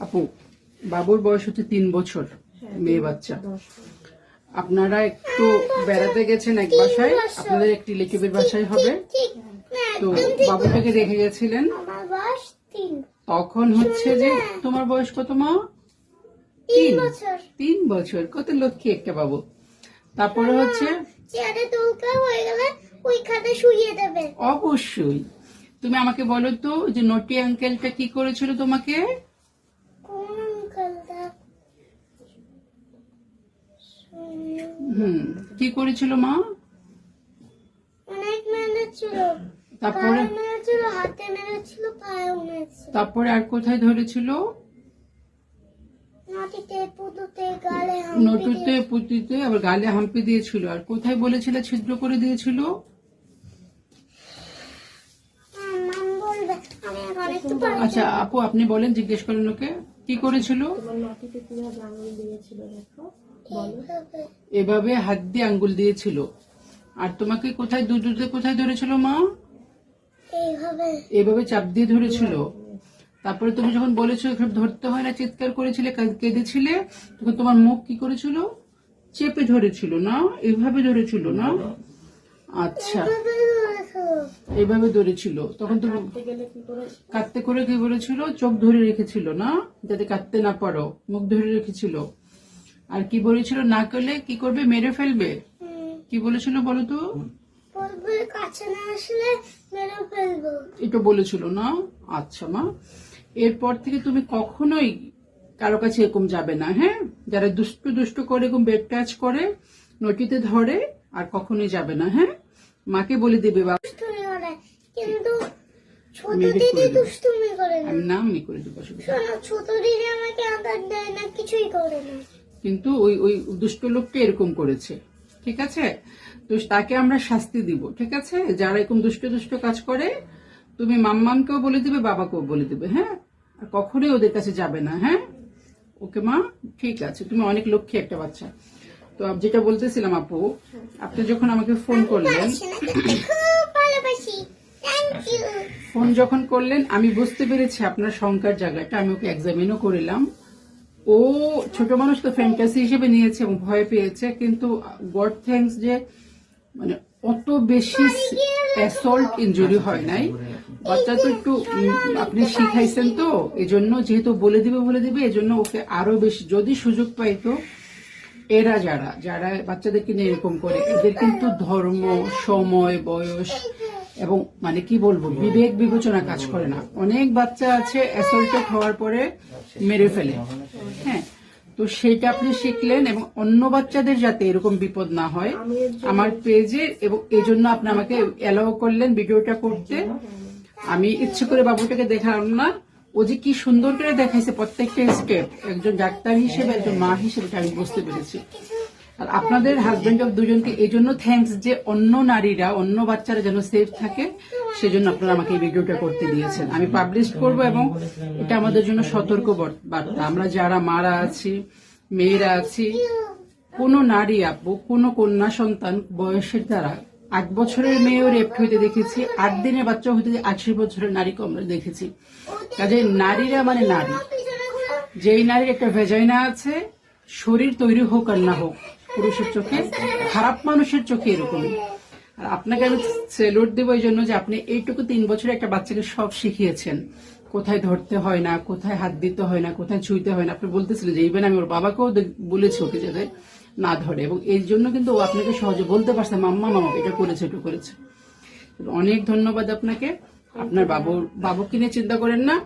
আপু বাবুর বয়স হচ্ছে তিন বছর মেয়ে বাচ্চা। আপনারা একটু বেড়াতে গেছেন এক বাসায় আপনাদের একটি রিলেটিভের বাসায় হবে। তো বাবুটাকে রেখে গেছিলেন। তখন হচ্ছে যে তোমার বয়স কত মা? তিন তিন। বছর। কত লক্ষ্মী একটা বাবু। তারপরে হচ্ছে হয়ে অবশ্যই। তুমি আমাকে বলো তো যে নটি আঙ্কেলটা কি করেছিল তোমাকে কোন আঙ্কেলটা হুম। কি করেছিল মা? অনেক মেরেছিল। তারপরে? মেরেছিল হাতে মেরেছিল পায়েও মেরেছিল। তারপরে আর কোথায় ধরেছিল? নটুতে পুঁতিতে আবার গালে হাম্পি দিয়েছিল। আর কোথায় বলেছিল ছিদ্র করে দিয়েছিল? আচ্ছা আপু আপনি বলেন জিজ্ঞেস করেন ওকে। কি করেছিল? এভাবে হাত দিয়ে আঙ্গুল দিয়েছিল। আর তোমাকে কোথায় দু দুধে কোথায় ধরেছিল মা? এভাবে চাপ দিয়ে ধরেছিল। তারপরে তুমি যখন বলেছ এসব ধরতে হয় না চিৎকার করেছিলে কা- কেঁদেছিলে তখন তোমার মুখ কি করেছিল? চেপে ধরেছিল না? এভাবে ধরেছিল না? আচ্ছা। এভাবে। ধরেছিল। তখন তুমি কাঁদতে করে কি বলেছিল চোখ ধরে রেখেছিল না? যাতে কাঁদতে না পারো। মুখ ধরে রেখেছিল। আর কি বলেছিল না করলে কি করবে? মেরে ফেলবে। কি বলেছিল বলো তো? বলবে কাছে না আসলে মেরে ফেলব। এটা বলেছিল না? আচ্ছা মা। এরপর থেকে তুমি কখনোই কারও কাছে এরকম যাবে না হ্যাঁ? যারা দুষ্টু দুষ্টু করে এরকম বেড টাচ করে নটিতে ধরে আর কখনোই যাবে না হ্যাঁ? মাকে বলে দেবে বাবা। কিন্তু ছোট দিদি দুষ্টুমি করে না। আমি করে দেবো ছোট দিদি আমাকে আদার দেয় না কিছুই করে না। কিন্তু ওই ওই দুষ্ট লোকটা এরকম করেছে ঠিক আছে? তো তাকে আমরা শাস্তি দিব ঠিক আছে? যারা এরকম দুষ্ট দুষ্ট কাজ করে তুমি মাম্মামকেও বলে দিবে বাবাকেও বলে দিবে হ্যাঁ? আর কখনোই ওদের কাছে যাবে না হ্যাঁ? ওকে মা ঠিক আছে তুমি অনেক লক্ষ্মী একটা বাচ্চা। তো যেটা বলতেছিলাম আপু আপনি যখন আমাকে ফোন করলেন ফোন যখন করলেন আমি বুঝতে পেরেছি আপনার শঙ্কার জায়গাটা আমি ওকে এক্সামিনও করিলাম। ও ছোট মানুষ তো ফ্যান্টাসি হিসেবে নিয়েছে এবং ভয় পেয়েছে, কিন্তু গড থ্যাঙ্কস যে মানে অত বেশি অ্যাসল্ট ইনজুরি হয় নাই। বাচ্চা তো একটু আপনি শিখাইছেন তো, এজন্য যেহেতু বলে দিবে বলে দিবে, এজন্য ওকে আরও বেশি, যদি সুযোগ পাইতো এরা যারা যারা বাচ্চাদেরকে নিয়ে এরকম করে, এদের কিন্তু ধর্ম, সময়, বয়স এবং মানে কি বলব বিবেক বিবেচনা কাজ করে না। অনেক বাচ্চা আছে অ্যাসল্টেড হওয়ার পরে মেরে ফেলে। হ্যাঁ তো সেটা আপনি শিখলেন এবং অন্য বাচ্চাদের যাতে এরকম বিপদ না হয় আমার পেজে এবং এই জন্য আপনি আমাকে অ্যালাউ করলেন ভিডিওটা করতে। আমি ইচ্ছে করে বাবুটাকে দেখালাম না। ও যে কি সুন্দর করে দেখাইছে প্রত্যেকটা স্টেপ একজন ডাক্তার হিসেবে একজন মা হিসেবে আমি বুঝতে পেরেছি। আর আপনাদের হাজবেন্ড অফ দুজনকে এই জন্য থ্যাঙ্কস যে অন্য নারীরা, অন্য বাচ্চারা যেন সেফ থাকে, সেজন্য আপনারা আমাকে এই ভিডিওটা করতে দিয়েছেন। আমি পাবলিশ করব এবং এটা আমাদের জন্য সতর্ক বর- বার্তা। আমরা যারা মারা আছি, মেয়েরা আছি, কোন নারী আপু, কোন কন্যা সন্তান বয়সের দ্বারা আট বছরের মেয়েও রেপ হইতে দেখেছি, আট দিনের বাচ্চা হইতে আশি বছরের নারীকে আমরা দেখেছি। কাজে নারীরা মানে নারী। যেই নারীর একটা ভেজাইনা আছে, শরীর তৈরি হোক আর না হোক পুরুষের চোখে, খারাপ মানুষের চোখে এরকম। আর আপনাকে আমি সেলুট দেবো এই জন্য যে আপনি এইটুকু তিন বছরে একটা বাচ্চাকে সব শিখিয়েছেন। কোথায় ধরতে হয় না, কোথায় হাত দিতে হয় না, কোথায় ছুঁইতে হয় না। আপনি বলতেছিলেন যে ইভেন আমি ওর বাবাকেও বলেছি ওকে যাতে না ধরে। এবং এই জন্য কিন্তু ও আপনাকে সহজে বলতে পারছে, মাম্মা মামা এটা করেছে এটা করেছে। অনেক ধন্যবাদ আপনাকে। আপনার বাবুর বাবুকে নিয়ে চিন্তা করেন না।